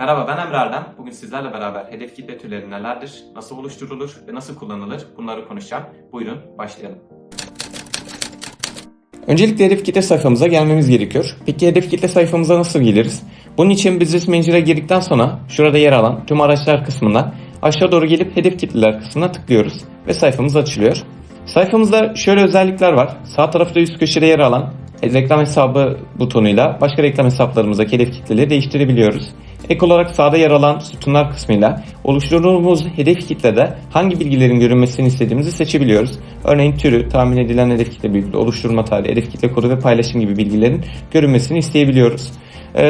Merhaba ben Emre Erdem. Bugün sizlerle beraber hedef kitle türleri nelerdir, nasıl oluşturulur ve nasıl kullanılır bunları konuşacağım. Buyurun başlayalım. Öncelikle hedef kitle sayfamıza gelmemiz gerekiyor. Peki hedef kitle sayfamıza nasıl geliriz? Bunun için Business Manager'a girdikten sonra şurada yer alan tüm araçlar kısmından aşağı doğru gelip hedef kitleler kısmına tıklıyoruz ve sayfamız açılıyor. Sayfamızda şöyle özellikler var. Sağ tarafta üst köşede yer alan reklam hesabı butonuyla başka reklam hesaplarımızdaki hedef kitleleri değiştirebiliyoruz. Ek olarak sağda yer alan sütunlar kısmıyla oluşturduğumuz hedef kitlede hangi bilgilerin görünmesini istediğimizi seçebiliyoruz. Örneğin türü, tahmin edilen hedef kitle büyüklüğü, oluşturma tarihi, hedef kitle kodu ve paylaşım gibi bilgilerin görünmesini isteyebiliyoruz. Ee,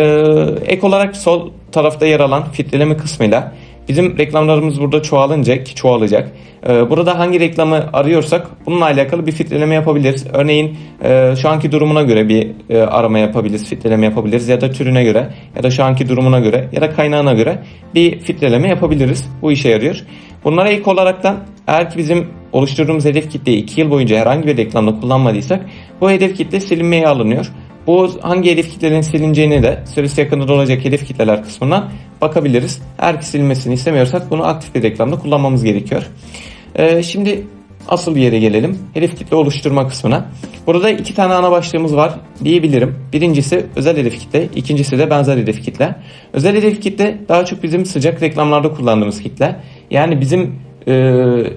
ek olarak sol tarafta yer alan filtreleme kısmıyla Bizim reklamlarımız burada çoğalınca ki çoğalacak. Ee, Burada hangi reklamı arıyorsak bununla alakalı bir filtreleme yapabiliriz. Örneğin e, şu anki durumuna göre bir e, arama yapabiliriz, filtreleme yapabiliriz ya da türüne göre ya da şu anki durumuna göre ya da kaynağına göre bir filtreleme yapabiliriz. Bu işe yarıyor. Bunlara ek olaraktan eğer ki bizim oluşturduğumuz hedef kitleyi 2 yıl boyunca herhangi bir reklamda kullanmadıysak bu hedef kitle silinmeye alınıyor. Bu hangi hedef kitlelerin silineceğini de süresi yakında olacak hedef kitleler kısmından bakabiliriz. Eğer ki silinmesini istemiyorsak bunu aktif bir reklamda kullanmamız gerekiyor. Ee, şimdi asıl yere gelelim. Hedef kitle oluşturma kısmına. Burada iki tane ana başlığımız var diyebilirim. Birincisi özel hedef kitle, ikincisi de benzer hedef kitle. Özel hedef kitle daha çok bizim sıcak reklamlarda kullandığımız kitle. Yani bizim e,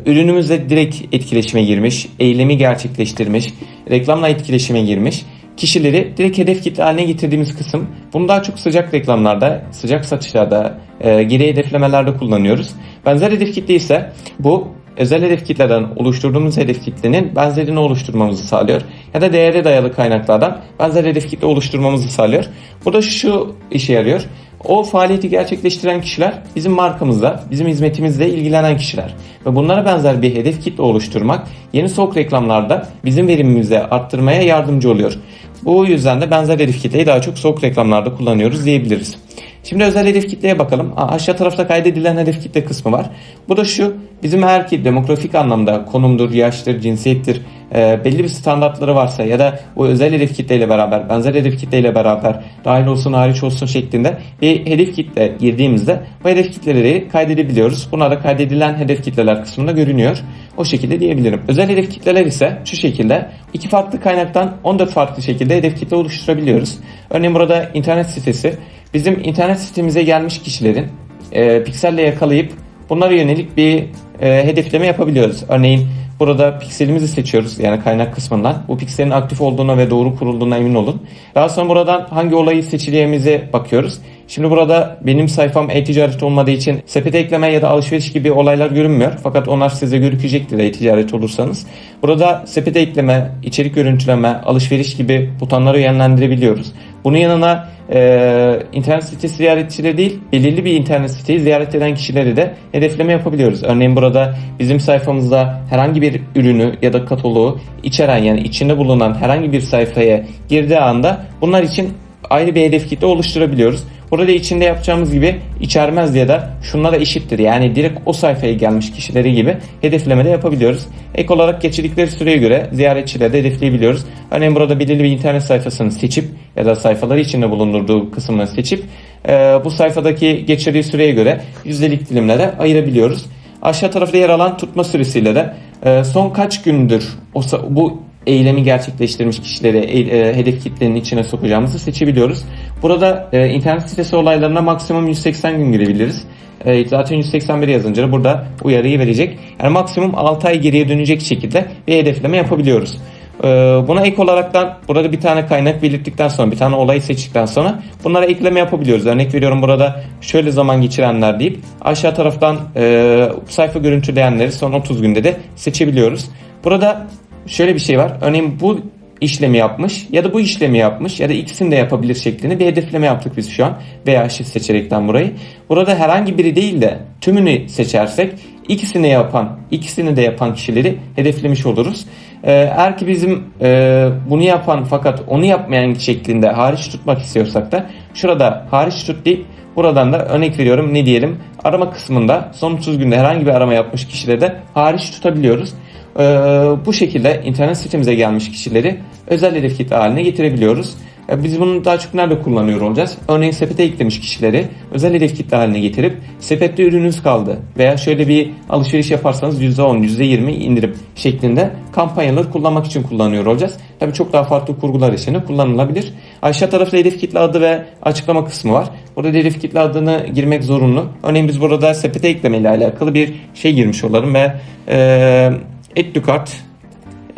ürünümüzle direkt etkileşime girmiş, eylemi gerçekleştirmiş, reklamla etkileşime girmiş kişileri direkt hedef kitle haline getirdiğimiz kısım. Bunu daha çok sıcak reklamlarda, sıcak satışlarda, e, geri hedeflemelerde kullanıyoruz. Benzer hedef kitle ise bu özel hedef kitleden oluşturduğumuz hedef kitlenin benzerini oluşturmamızı sağlıyor. Ya da değere dayalı kaynaklardan benzer hedef kitle oluşturmamızı sağlıyor. Burada şu işe yarıyor. O faaliyeti gerçekleştiren kişiler bizim markamızla, bizim hizmetimizle ilgilenen kişiler. Ve bunlara benzer bir hedef kitle oluşturmak yeni soğuk reklamlarda bizim verimimizi arttırmaya yardımcı oluyor. Bu yüzden de benzer hedef kitleyi daha çok soğuk reklamlarda kullanıyoruz diyebiliriz. Şimdi özel hedef kitleye bakalım. Aşağı tarafta kaydedilen hedef kitle kısmı var. Bu da şu, bizim eğer ki demografik anlamda konumdur, yaştır, cinsiyettir, e, belli bir standartları varsa ya da bu özel hedef kitleyle beraber, benzer hedef kitleyle beraber dahil olsun, hariç olsun şeklinde bir hedef kitle girdiğimizde bu hedef kitleleri kaydedebiliyoruz. Bunlar da kaydedilen hedef kitleler kısmında görünüyor. O şekilde diyebilirim. Özel hedef kitleler ise şu şekilde iki farklı kaynaktan 14 farklı şekilde hedef kitle oluşturabiliyoruz. Örneğin burada internet sitesi bizim internet sitemize gelmiş kişilerin e, pikselle yakalayıp bunlara yönelik bir e, hedefleme yapabiliyoruz. Örneğin burada pikselimizi seçiyoruz yani kaynak kısmından. Bu pikselin aktif olduğuna ve doğru kurulduğuna emin olun. Daha sonra buradan hangi olayı seçeceğimize bakıyoruz. Şimdi burada benim sayfam e-ticaret olmadığı için sepete ekleme ya da alışveriş gibi olaylar görünmüyor. Fakat onlar size görükecektir e-ticaret olursanız. Burada sepete ekleme, içerik görüntüleme, alışveriş gibi butonları yönlendirebiliyoruz. Bunun yanına e, internet sitesi ziyaretçileri değil, belirli bir internet siteyi ziyaret eden kişileri de hedefleme yapabiliyoruz. Örneğin burada bizim sayfamızda herhangi bir ürünü ya da kataloğu içeren yani içinde bulunan herhangi bir sayfaya girdiği anda bunlar için ayrı bir hedef kitle oluşturabiliyoruz. Burada içinde yapacağımız gibi içermez ya da şunlara eşittir. Yani direkt o sayfaya gelmiş kişileri gibi hedefleme de yapabiliyoruz. Ek olarak geçirdikleri süreye göre ziyaretçileri de hedefleyebiliyoruz. Örneğin burada belirli bir internet sayfasını seçip ya da sayfaları içinde bulundurduğu kısmını seçip e, bu sayfadaki geçirdiği süreye göre yüzdelik dilimlere ayırabiliyoruz. Aşağı tarafta yer alan tutma süresiyle de e, son kaç gündür bu eylemi gerçekleştirmiş kişileri e, hedef kitlenin içine sokacağımızı seçebiliyoruz. Burada e, internet sitesi olaylarına maksimum 180 gün girebiliriz. E, zaten 181 yazınca burada uyarıyı verecek. Yani maksimum 6 ay geriye dönecek şekilde bir hedefleme yapabiliyoruz. E, buna ek olaraktan burada bir tane kaynak belirttikten sonra bir tane olayı seçtikten sonra bunlara ekleme yapabiliyoruz. Örnek veriyorum burada şöyle zaman geçirenler deyip aşağı taraftan e, sayfa görüntüleyenleri son 30 günde de seçebiliyoruz. Burada şöyle bir şey var. Örneğin bu işlemi yapmış ya da bu işlemi yapmış ya da ikisini de yapabilir şeklinde bir hedefleme yaptık biz şu an veya şif seçerekten burayı. Burada herhangi biri değil de tümünü seçersek ikisini yapan, ikisini de yapan kişileri hedeflemiş oluruz. Ee, eğer ki bizim e, bunu yapan fakat onu yapmayan şeklinde hariç tutmak istiyorsak da şurada hariç tut deyip buradan da örnek veriyorum ne diyelim arama kısmında son 30 günde herhangi bir arama yapmış kişileri de hariç tutabiliyoruz. Ee, bu şekilde internet sitemize gelmiş kişileri özel hedef kitle haline getirebiliyoruz. E, Biz bunu daha çok nerede kullanıyor olacağız? Örneğin sepete eklemiş kişileri özel hedef kitle haline getirip sepette ürününüz kaldı veya şöyle bir alışveriş yaparsanız %10, %20 indirim şeklinde kampanyaları kullanmak için kullanıyor olacağız. Tabii çok daha farklı kurgular için de kullanılabilir. Aşağı tarafta hedef kitle adı ve açıklama kısmı var. Burada hedef kitle adını girmek zorunlu. Örneğin biz burada sepete ekleme ile alakalı bir şey girmiş olalım ve e, Edukart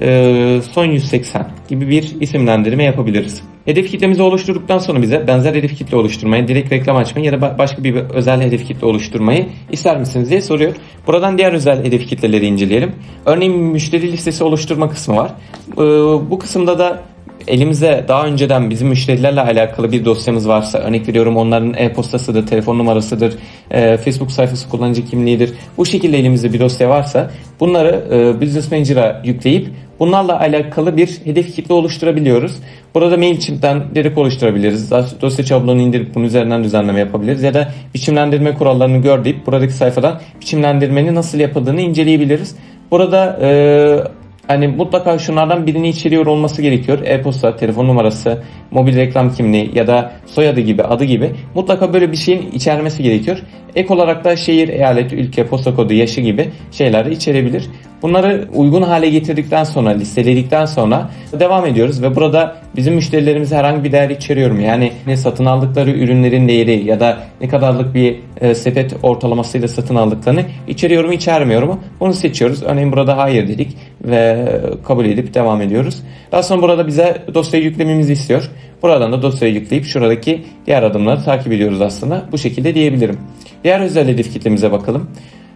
e, son 180 gibi bir isimlendirme yapabiliriz. Hedef kitlemizi oluşturduktan sonra bize benzer hedef kitle oluşturmayı, direkt reklam açmayı ya da ba- başka bir özel hedef kitle oluşturmayı ister misiniz diye soruyor. Buradan diğer özel hedef kitleleri inceleyelim. Örneğin müşteri listesi oluşturma kısmı var. E, bu kısımda da Elimizde daha önceden bizim müşterilerle alakalı bir dosyamız varsa örnek veriyorum onların e-postasıdır, telefon numarasıdır, e, Facebook sayfası kullanıcı kimliğidir. Bu şekilde elimizde bir dosya varsa bunları e, Business Manager'a yükleyip bunlarla alakalı bir hedef kitle oluşturabiliyoruz. Burada MailChimp'ten direkt oluşturabiliriz. Dosya şablonu indirip bunun üzerinden düzenleme yapabiliriz. Ya da biçimlendirme kurallarını gör deyip buradaki sayfadan biçimlendirmenin nasıl yapıldığını inceleyebiliriz. Burada e, Hani mutlaka şunlardan birini içeriyor olması gerekiyor. E-posta, telefon numarası, mobil reklam kimliği ya da soyadı gibi, adı gibi mutlaka böyle bir şeyin içermesi gerekiyor. Ek olarak da şehir, eyalet, ülke, posta kodu, yaşı gibi şeyler de içerebilir. Bunları uygun hale getirdikten sonra, listeledikten sonra devam ediyoruz ve burada bizim müşterilerimiz herhangi bir değer içeriyor mu? Yani ne satın aldıkları ürünlerin değeri ya da ne kadarlık bir e, sepet ortalamasıyla satın aldıklarını içeriyor mu, içermiyor mu? Bunu seçiyoruz. Örneğin burada hayır dedik ve kabul edip devam ediyoruz. Daha sonra burada bize dosyayı yüklememizi istiyor. Buradan da dosyayı yükleyip şuradaki diğer adımları takip ediyoruz aslında. Bu şekilde diyebilirim. Diğer özel hedef kitlemize bakalım.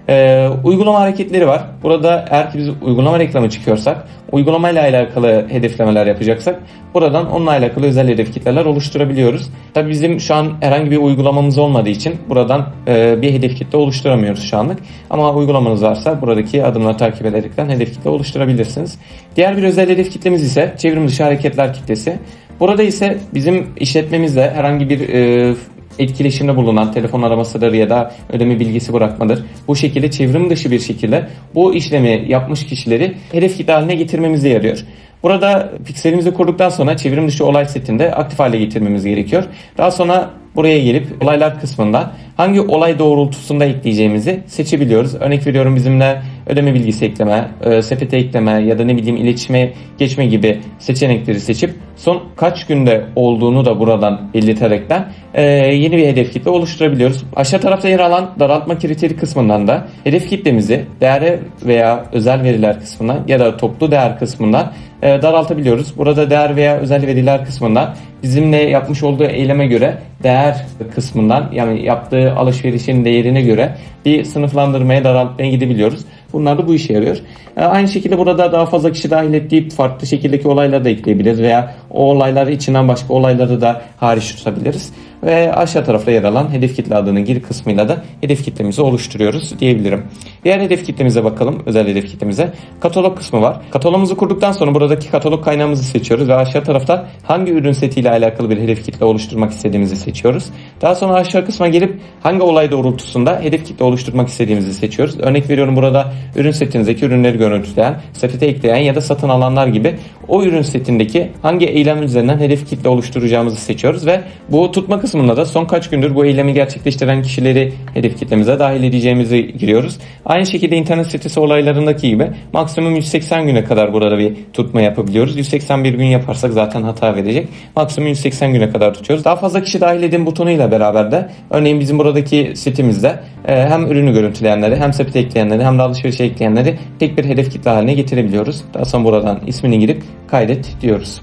Ee, uygulama hareketleri var. Burada eğer ki biz uygulama reklamı çıkıyorsak, uygulama ile alakalı hedeflemeler yapacaksak buradan onunla alakalı özel hedef kitleler oluşturabiliyoruz. Tabii bizim şu an herhangi bir uygulamamız olmadığı için buradan e, bir hedef kitle oluşturamıyoruz şu anlık. Ama uygulamanız varsa buradaki adımları takip ederekten hedef kitle oluşturabilirsiniz. Diğer bir özel hedef kitlemiz ise çevrim dışı hareketler kitlesi. Burada ise bizim işletmemizde herhangi bir e, etkileşimde bulunan telefon aramasıdır ya da ödeme bilgisi bırakmadır. Bu şekilde çevrim dışı bir şekilde bu işlemi yapmış kişileri hedef kitle haline getirmemize yarıyor. Burada pikselimizi kurduktan sonra çevrim dışı olay setinde aktif hale getirmemiz gerekiyor. Daha sonra buraya gelip olaylar kısmında hangi olay doğrultusunda ekleyeceğimizi seçebiliyoruz. Örnek veriyorum bizimle ödeme bilgisi ekleme, e, sepete ekleme ya da ne bileyim iletişime geçme gibi seçenekleri seçip son kaç günde olduğunu da buradan belirterekten e, yeni bir hedef kitle oluşturabiliyoruz. Aşağı tarafta yer alan daraltma kriteri kısmından da hedef kitlemizi değere veya özel veriler kısmından ya da toplu değer kısmından e, daraltabiliyoruz. Burada değer veya özel veriler kısmından bizimle yapmış olduğu eyleme göre değer kısmından yani yaptığı alışverişin değerine göre bir sınıflandırmaya daraltmaya gidebiliyoruz. Bunlar da bu işe yarıyor. E, Aynı şekilde burada daha fazla kişi dahil ettiği farklı şekildeki olayları da ekleyebiliriz veya o olaylar içinden başka olayları da hariç tutabiliriz. Ve aşağı tarafta yer alan hedef kitle adının giri kısmıyla da hedef kitlemizi oluşturuyoruz diyebilirim. Diğer hedef kitlemize bakalım. Özel hedef kitlemize. Katalog kısmı var. Katalogumuzu kurduktan sonra buradaki katalog kaynağımızı seçiyoruz ve aşağı tarafta hangi ürün setiyle alakalı bir hedef kitle oluşturmak istediğimizi seçiyoruz. Daha sonra aşağı kısma gelip hangi olay doğrultusunda hedef kitle oluşturmak istediğimizi seçiyoruz. Örnek veriyorum burada ürün setinizdeki ürünleri görüntüleyen, sepete ekleyen ya da satın alanlar gibi o ürün setindeki hangi eylem üzerinden hedef kitle oluşturacağımızı seçiyoruz ve bu tutma kısmında da son kaç gündür bu eylemi gerçekleştiren kişileri hedef kitlemize dahil edeceğimizi giriyoruz. Aynı şekilde internet sitesi olaylarındaki gibi maksimum 180 güne kadar burada bir tutma yapabiliyoruz. 181 gün yaparsak zaten hata verecek. Maksimum 180 güne kadar tutuyoruz. Daha fazla kişi dahil edin butonuyla beraber de örneğin bizim buradaki sitemizde e, hem ürünü görüntüleyenleri hem sepete ekleyenleri hem de alışverişe ekleyenleri tek bir hedef kitle haline getirebiliyoruz. Daha sonra buradan ismini girip kaydet diyoruz.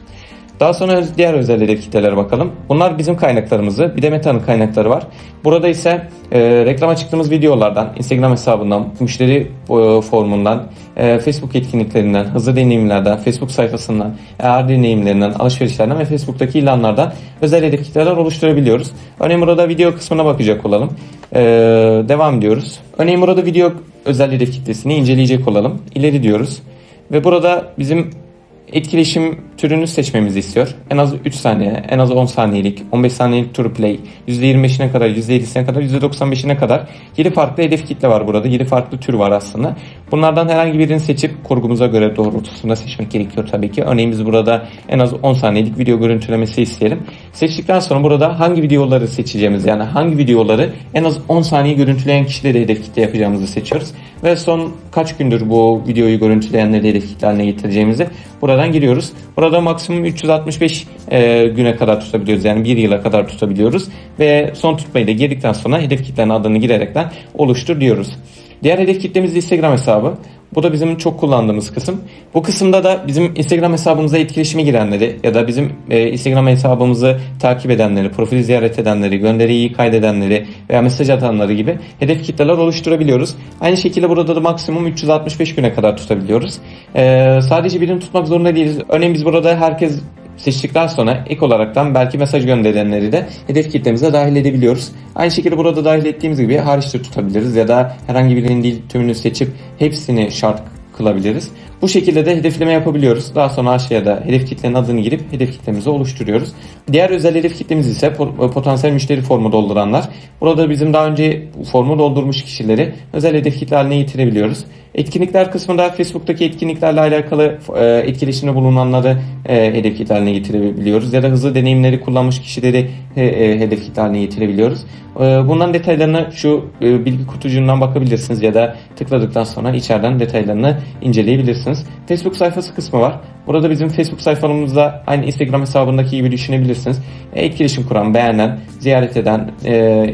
Daha sonra diğer özel hedef kitlelere bakalım. Bunlar bizim kaynaklarımızı. Bir de Meta'nın kaynakları var. Burada ise e, reklama çıktığımız videolardan, Instagram hesabından, müşteri e, formundan, e, Facebook etkinliklerinden, hızlı deneyimlerden, Facebook sayfasından, AR deneyimlerinden, alışverişlerden ve Facebook'taki ilanlardan özel hedef kitleler oluşturabiliyoruz. Örneğin burada video kısmına bakacak olalım. E, devam diyoruz. Örneğin burada video özel hedef kitlesini inceleyecek olalım. İleri diyoruz. Ve burada bizim etkileşim türünü seçmemizi istiyor. En az 3 saniye, en az 10 saniyelik, 15 saniyelik tur play, %25'ine kadar, %50'sine kadar, %95'ine kadar 7 farklı hedef kitle var burada. 7 farklı tür var aslında. Bunlardan herhangi birini seçip kurgumuza göre doğrultusunda seçmek gerekiyor tabii ki. Örneğin biz burada en az 10 saniyelik video görüntülemesi isteyelim. Seçtikten sonra burada hangi videoları seçeceğimiz yani hangi videoları en az 10 saniye görüntüleyen kişileri hedef kitle yapacağımızı seçiyoruz. Ve son kaç gündür bu videoyu görüntüleyenleri hedef kitle haline getireceğimizi buradan giriyoruz. Burada maksimum 365 e, güne kadar tutabiliyoruz. Yani bir yıla kadar tutabiliyoruz. Ve son tutmayı da girdikten sonra hedef kitlenin adını girerekten oluştur diyoruz. Diğer hedef kitlemiz Instagram hesabı. Bu da bizim çok kullandığımız kısım. Bu kısımda da bizim Instagram hesabımıza etkileşime girenleri ya da bizim e, Instagram hesabımızı takip edenleri, profil ziyaret edenleri, gönderiyi kaydedenleri veya mesaj atanları gibi hedef kitleler oluşturabiliyoruz. Aynı şekilde burada da maksimum 365 güne kadar tutabiliyoruz. E, sadece birini tutmak zorunda değiliz. Örneğin biz burada herkes seçtikten sonra ek olaraktan belki mesaj gönderenleri de hedef kitlemize dahil edebiliyoruz. Aynı şekilde burada dahil ettiğimiz gibi hariçte tutabiliriz ya da herhangi birinin değil tümünü seçip hepsini şart kılabiliriz. Bu şekilde de hedefleme yapabiliyoruz. Daha sonra aşağıya da hedef kitlenin adını girip hedef kitlemizi oluşturuyoruz. Diğer özel hedef kitlemiz ise po- potansiyel müşteri formu dolduranlar. Burada bizim daha önce formu doldurmuş kişileri özel hedef kitle haline getirebiliyoruz. Etkinlikler kısmında Facebook'taki etkinliklerle alakalı e, etkileşimde bulunanları e, hedef kitle haline getirebiliyoruz. Ya da hızlı deneyimleri kullanmış kişileri e, e, hedef kitle haline getirebiliyoruz. E, bunların detaylarını şu e, bilgi kutucuğundan bakabilirsiniz ya da tıkladıktan sonra içeriden detaylarını inceleyebilirsiniz. Facebook sayfası kısmı var. Burada bizim Facebook sayfamızda aynı Instagram hesabındaki gibi düşünebilirsiniz. E, etkileşim kuran, beğenen, ziyaret eden, e,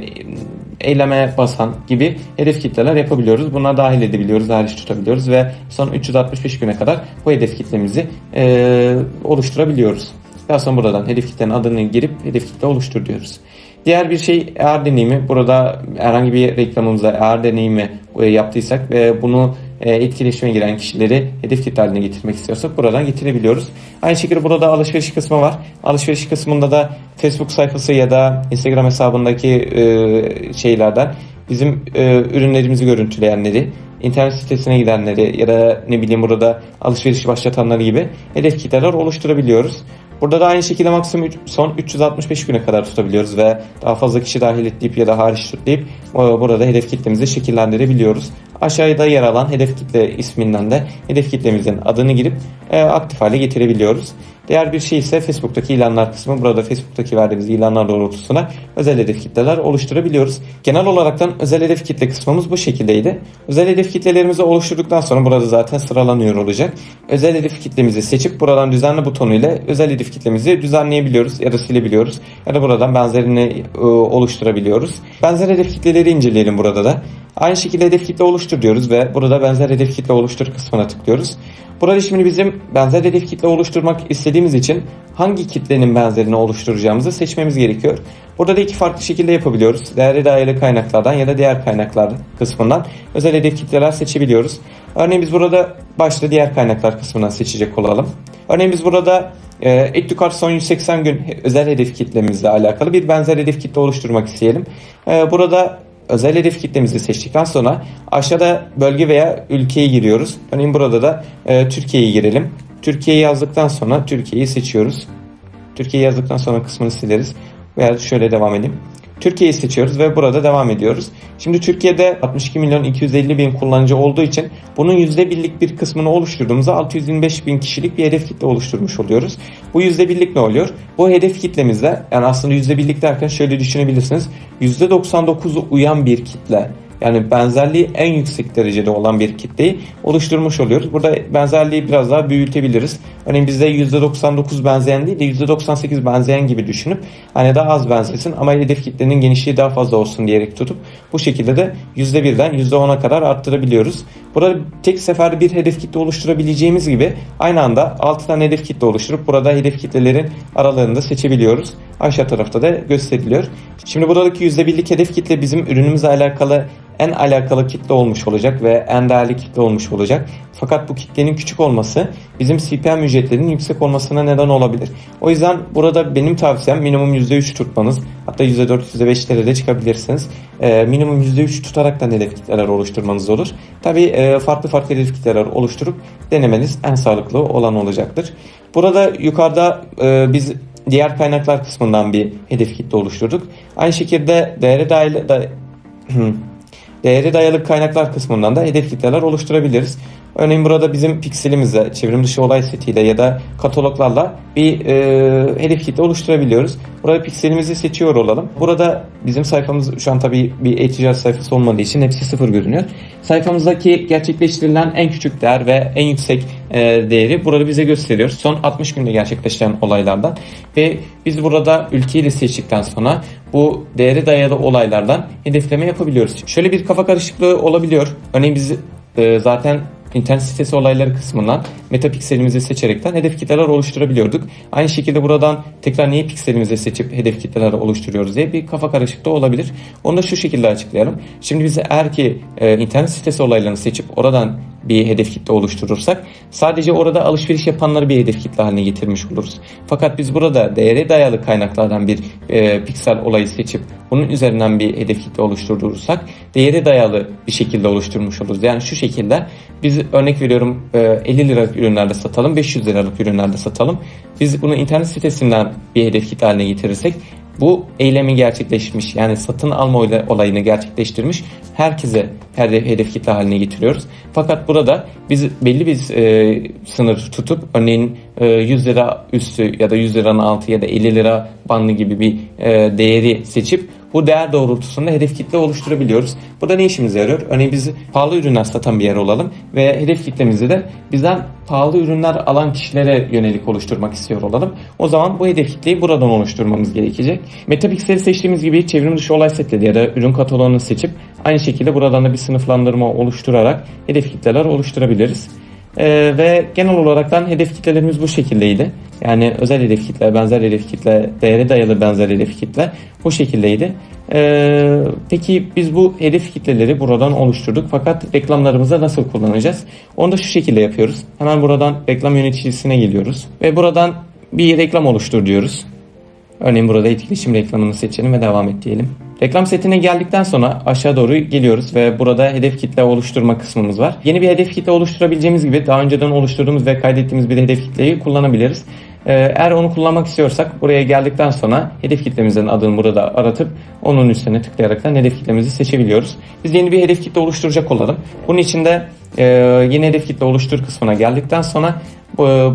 eyleme basan gibi hedef kitleler yapabiliyoruz. Buna dahil edebiliyoruz, hariç tutabiliyoruz ve son 365 güne kadar bu hedef kitlemizi e, oluşturabiliyoruz. Daha sonra buradan hedef kitlenin adını girip hedef kitle oluştur diyoruz. Diğer bir şey eğer deneyimi. Burada herhangi bir reklamımıza eğer deneyimi e, yaptıysak ve bunu e, etkileşime giren kişileri hedef kitle haline getirmek istiyorsak buradan getirebiliyoruz. Aynı şekilde burada alışveriş kısmı var. Alışveriş kısmında da Facebook sayfası ya da Instagram hesabındaki e, şeylerden bizim e, ürünlerimizi görüntüleyenleri, internet sitesine gidenleri ya da ne bileyim burada alışveriş başlatanları gibi hedef kitleler oluşturabiliyoruz. Burada da aynı şekilde maksimum son 365 güne kadar tutabiliyoruz ve daha fazla kişi dahil etleyip ya da hariç tutulayıp e, burada hedef kitlemizi şekillendirebiliyoruz. Aşağıda yer alan hedef kitle isminden de hedef kitlemizin adını girip e, aktif hale getirebiliyoruz. Diğer bir şey ise Facebook'taki ilanlar kısmı. Burada Facebook'taki verdiğimiz ilanlar doğrultusunda özel hedef kitleler oluşturabiliyoruz. Genel olaraktan özel hedef kitle kısmımız bu şekildeydi. Özel hedef kitlelerimizi oluşturduktan sonra burada zaten sıralanıyor olacak. Özel hedef kitlemizi seçip buradan düzenle butonu ile özel hedef kitlemizi düzenleyebiliyoruz ya da silebiliyoruz. Ya da buradan benzerini e, oluşturabiliyoruz. Benzer hedef kitleleri inceleyelim burada da. Aynı şekilde hedef kitle oluştur diyoruz ve burada benzer hedef kitle oluştur kısmına tıklıyoruz. Burada şimdi bizim benzer hedef kitle oluşturmak istediğimiz için hangi kitlenin benzerini oluşturacağımızı seçmemiz gerekiyor. Burada da iki farklı şekilde yapabiliyoruz. Değerli dayalı kaynaklardan ya da diğer kaynaklar kısmından özel hedef kitleler seçebiliyoruz. Örneğin biz burada başta diğer kaynaklar kısmından seçecek olalım. Örneğin biz burada e, Edukart son 180 gün özel hedef kitlemizle alakalı bir benzer hedef kitle oluşturmak isteyelim. E, burada özel hedef kitlemizi seçtikten sonra aşağıda bölge veya ülkeyi giriyoruz. Örneğin burada da e, Türkiye'yi girelim. Türkiye'yi yazdıktan sonra Türkiye'yi seçiyoruz. Türkiye'yi yazdıktan sonra kısmını sileriz. Veya şöyle devam edeyim. Türkiye'yi seçiyoruz ve burada devam ediyoruz. Şimdi Türkiye'de 62 milyon 250 bin kullanıcı olduğu için bunun %1'lik bir kısmını oluşturduğumuzda 625 bin kişilik bir hedef kitle oluşturmuş oluyoruz. Bu %1'lik ne oluyor? Bu hedef kitlemizde yani aslında %1'lik derken şöyle düşünebilirsiniz. %99'u uyan bir kitle yani benzerliği en yüksek derecede olan bir kitleyi oluşturmuş oluyoruz. Burada benzerliği biraz daha büyütebiliriz. Örneğin bizde %99 benzeyen değil de %98 benzeyen gibi düşünüp hani daha az benzesin ama hedef kitlenin genişliği daha fazla olsun diyerek tutup bu şekilde de %1'den %10'a kadar arttırabiliyoruz. Burada tek seferde bir hedef kitle oluşturabileceğimiz gibi aynı anda 6 tane hedef kitle oluşturup burada hedef kitlelerin aralarında seçebiliyoruz. Aşağı tarafta da gösteriliyor. Şimdi buradaki %1'lik hedef kitle bizim ürünümüzle alakalı en alakalı kitle olmuş olacak ve en değerli kitle olmuş olacak. Fakat bu kitlenin küçük olması bizim CPM ücretlerinin yüksek olmasına neden olabilir. O yüzden burada benim tavsiyem minimum %3 tutmanız. Hatta %4, %5'lere de çıkabilirsiniz. Ee, minimum %3 tutarak da hedef kitleler oluşturmanız olur. Tabii e, farklı farklı hedef kitleler oluşturup denemeniz en sağlıklı olan olacaktır. Burada yukarıda e, biz diğer kaynaklar kısmından bir hedef kitle oluşturduk. Aynı şekilde değere dayalı da değeri dayalı kaynaklar kısmından da hedef kitleler oluşturabiliriz. Örneğin burada bizim pikselimizle, çevrim dışı olay setiyle ya da kataloglarla bir e, hedef kitle oluşturabiliyoruz. Burada pikselimizi seçiyor olalım. Burada bizim sayfamız şu an tabii bir e-ticaret sayfası olmadığı için hepsi sıfır görünüyor. Sayfamızdaki gerçekleştirilen en küçük değer ve en yüksek değeri burada bize gösteriyor. Son 60 günde gerçekleşen olaylardan ve biz burada ülkeyi de seçtikten sonra bu değeri dayalı olaylardan hedefleme yapabiliyoruz. Şöyle bir kafa karışıklığı olabiliyor. Örneğin biz e, zaten internet sitesi olayları kısmından metapikselimizi seçerekten hedef kitleler oluşturabiliyorduk. Aynı şekilde buradan tekrar niye pikselimizi seçip hedef kitleler oluşturuyoruz diye bir kafa karışıklığı olabilir. Onu da şu şekilde açıklayalım. Şimdi biz eğer ki e, internet sitesi olaylarını seçip oradan bir hedef kitle oluşturursak sadece orada alışveriş yapanları bir hedef kitle haline getirmiş oluruz. Fakat biz burada değere dayalı kaynaklardan bir e, piksel olayı seçip bunun üzerinden bir hedef kitle oluşturursak değere dayalı bir şekilde oluşturmuş oluruz. Yani şu şekilde biz örnek veriyorum e, 50 liralık ürünlerde satalım 500 liralık ürünlerde satalım. Biz bunu internet sitesinden bir hedef kitle haline getirirsek bu eylemi gerçekleşmiş yani satın alma olayını gerçekleştirmiş herkese her hedef kitle haline getiriyoruz. Fakat burada biz belli bir e, sınır tutup örneğin e, 100 lira üstü ya da 100 liranın altı ya da 50 lira bandı gibi bir e, değeri seçip bu değer doğrultusunda hedef kitle oluşturabiliyoruz. Bu da ne işimize yarıyor? Örneğin biz pahalı ürünler satan bir yer olalım ve hedef kitlemizi de bizden pahalı ürünler alan kişilere yönelik oluşturmak istiyor olalım. O zaman bu hedef kitleyi buradan oluşturmamız gerekecek. Metapixel'i seçtiğimiz gibi çevrim dışı olay setleri ya da ürün kataloğunu seçip aynı şekilde buradan da bir sınıflandırma oluşturarak hedef kitleler oluşturabiliriz. Ee, ve genel olaraktan hedef kitlelerimiz bu şekildeydi. Yani özel hedef kitle, benzer hedef kitle, değere dayalı benzer hedef kitle bu şekildeydi. Ee, peki biz bu hedef kitleleri buradan oluşturduk fakat reklamlarımızda nasıl kullanacağız? Onu da şu şekilde yapıyoruz. Hemen buradan reklam yöneticisine geliyoruz ve buradan bir reklam oluştur diyoruz. Örneğin burada etkileşim reklamını seçelim ve devam et diyelim. Reklam setine geldikten sonra aşağı doğru geliyoruz ve burada hedef kitle oluşturma kısmımız var. Yeni bir hedef kitle oluşturabileceğimiz gibi daha önceden oluşturduğumuz ve kaydettiğimiz bir hedef kitleyi kullanabiliriz. Ee, eğer onu kullanmak istiyorsak buraya geldikten sonra hedef kitlemizin adını burada aratıp onun üstüne tıklayarak hedef kitlemizi seçebiliyoruz. Biz yeni bir hedef kitle oluşturacak olalım. Bunun için de e, yeni hedef kitle oluştur kısmına geldikten sonra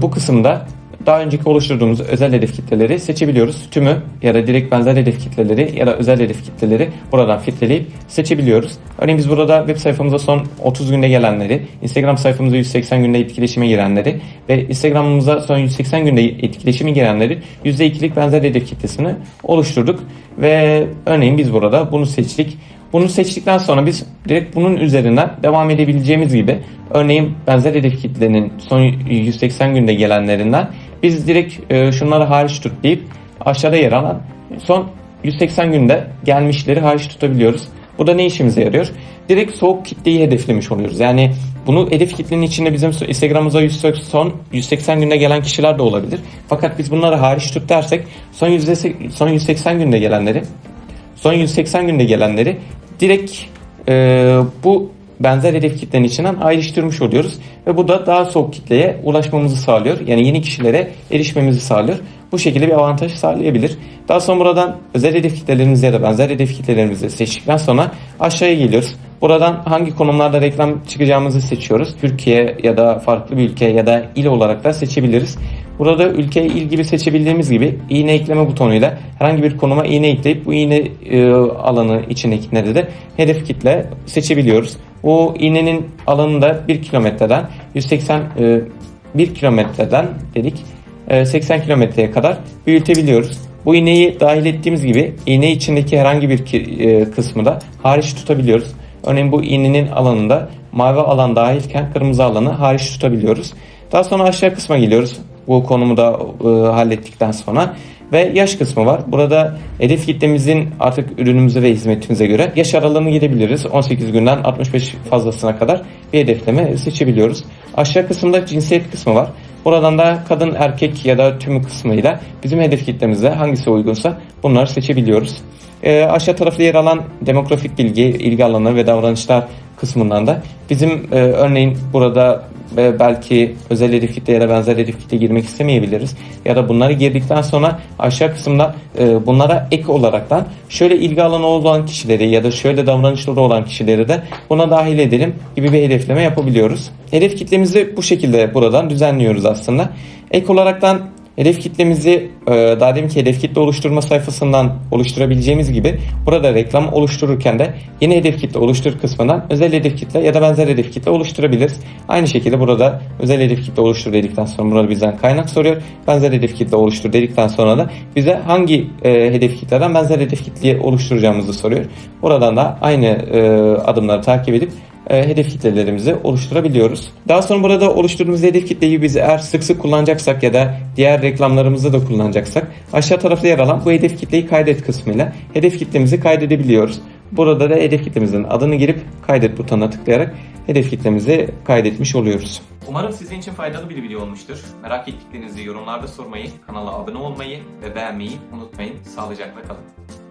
bu kısımda daha önceki oluşturduğumuz özel hedef kitleleri seçebiliyoruz. Tümü ya da direkt benzer hedef kitleleri ya da özel hedef kitleleri buradan filtreleyip seçebiliyoruz. Örneğin biz burada web sayfamıza son 30 günde gelenleri, Instagram sayfamıza 180 günde etkileşime girenleri ve Instagram'ımıza son 180 günde etkileşime girenleri %2'lik benzer hedef kitlesini oluşturduk. Ve örneğin biz burada bunu seçtik. Bunu seçtikten sonra biz direkt bunun üzerinden devam edebileceğimiz gibi örneğin benzer hedef kitlenin son 180 günde gelenlerinden biz direkt e, şunları hariç tut deyip aşağıda yer alan son 180 günde gelmişleri hariç tutabiliyoruz. Bu da ne işimize yarıyor? Direkt soğuk kitleyi hedeflemiş oluyoruz. Yani bunu hedef kitlenin içinde bizim Instagram'ımıza son 180 günde gelen kişiler de olabilir. Fakat biz bunları hariç tut dersek son, yüzde, son 180 günde gelenleri son 180 günde gelenleri direkt e, bu benzer hedef kitlenin içinden ayrıştırmış oluyoruz. Ve bu da daha soğuk kitleye ulaşmamızı sağlıyor. Yani yeni kişilere erişmemizi sağlıyor. Bu şekilde bir avantaj sağlayabilir. Daha sonra buradan özel hedef kitlelerimizi ya da benzer hedef kitlelerimizi seçtikten sonra aşağıya geliyoruz. Buradan hangi konumlarda reklam çıkacağımızı seçiyoruz. Türkiye ya da farklı bir ülke ya da il olarak da seçebiliriz. Burada ülke il gibi seçebildiğimiz gibi iğne ekleme butonuyla herhangi bir konuma iğne ekleyip bu iğne e, alanı içindekileri de hedef kitle seçebiliyoruz. Bu iğnenin alanında 1 kilometreden 180 e, 1 kilometreden dedik 80 kilometreye kadar büyütebiliyoruz. Bu iğneyi dahil ettiğimiz gibi iğne içindeki herhangi bir kısmı da hariç tutabiliyoruz. Örneğin bu iğnenin alanında mavi alan dahilken kırmızı alanı hariç tutabiliyoruz. Daha sonra aşağı kısma geliyoruz. Bu konumu da e, hallettikten sonra ve yaş kısmı var. Burada hedef kitlemizin artık ürünümüze ve hizmetimize göre yaş aralığını girebiliriz. 18 günden 65 fazlasına kadar bir hedefleme seçebiliyoruz. Aşağı kısımda cinsiyet kısmı var. Buradan da kadın, erkek ya da tümü kısmıyla bizim hedef kitlemize hangisi uygunsa bunları seçebiliyoruz. Ee, aşağı tarafta yer alan demografik bilgi, ilgi alanları ve davranışlar kısmından da bizim e, örneğin burada e, belki özel hedef kitle ya da benzer hedef kitle girmek istemeyebiliriz. Ya da bunları girdikten sonra aşağı kısımda e, bunlara ek olaraktan şöyle ilgi alanı olan kişileri ya da şöyle davranışları olan kişileri de buna dahil edelim gibi bir hedefleme yapabiliyoruz. Hedef kitlemizi bu şekilde buradan düzenliyoruz aslında. Ek olaraktan Hedef kitlemizi e, daha deminki hedef kitle oluşturma sayfasından oluşturabileceğimiz gibi burada reklam oluştururken de yeni hedef kitle oluştur kısmından özel hedef kitle ya da benzer hedef kitle oluşturabiliriz. Aynı şekilde burada özel hedef kitle oluştur dedikten sonra burada bizden kaynak soruyor. Benzer hedef kitle oluştur dedikten sonra da bize hangi e, hedef kitleden benzer hedef kitleyi oluşturacağımızı soruyor. Buradan da aynı e, adımları takip edip e, hedef kitlelerimizi oluşturabiliyoruz. Daha sonra burada oluşturduğumuz hedef kitleyi biz eğer sık sık kullanacaksak ya da diğer reklamlarımızda da kullanacaksak aşağı tarafta yer alan bu hedef kitleyi kaydet kısmıyla hedef kitlemizi kaydedebiliyoruz. Burada da hedef kitlemizin adını girip kaydet butonuna tıklayarak hedef kitlemizi kaydetmiş oluyoruz. Umarım sizin için faydalı bir video olmuştur. Merak ettiklerinizi yorumlarda sormayı, kanala abone olmayı ve beğenmeyi unutmayın. Sağlıcakla kalın.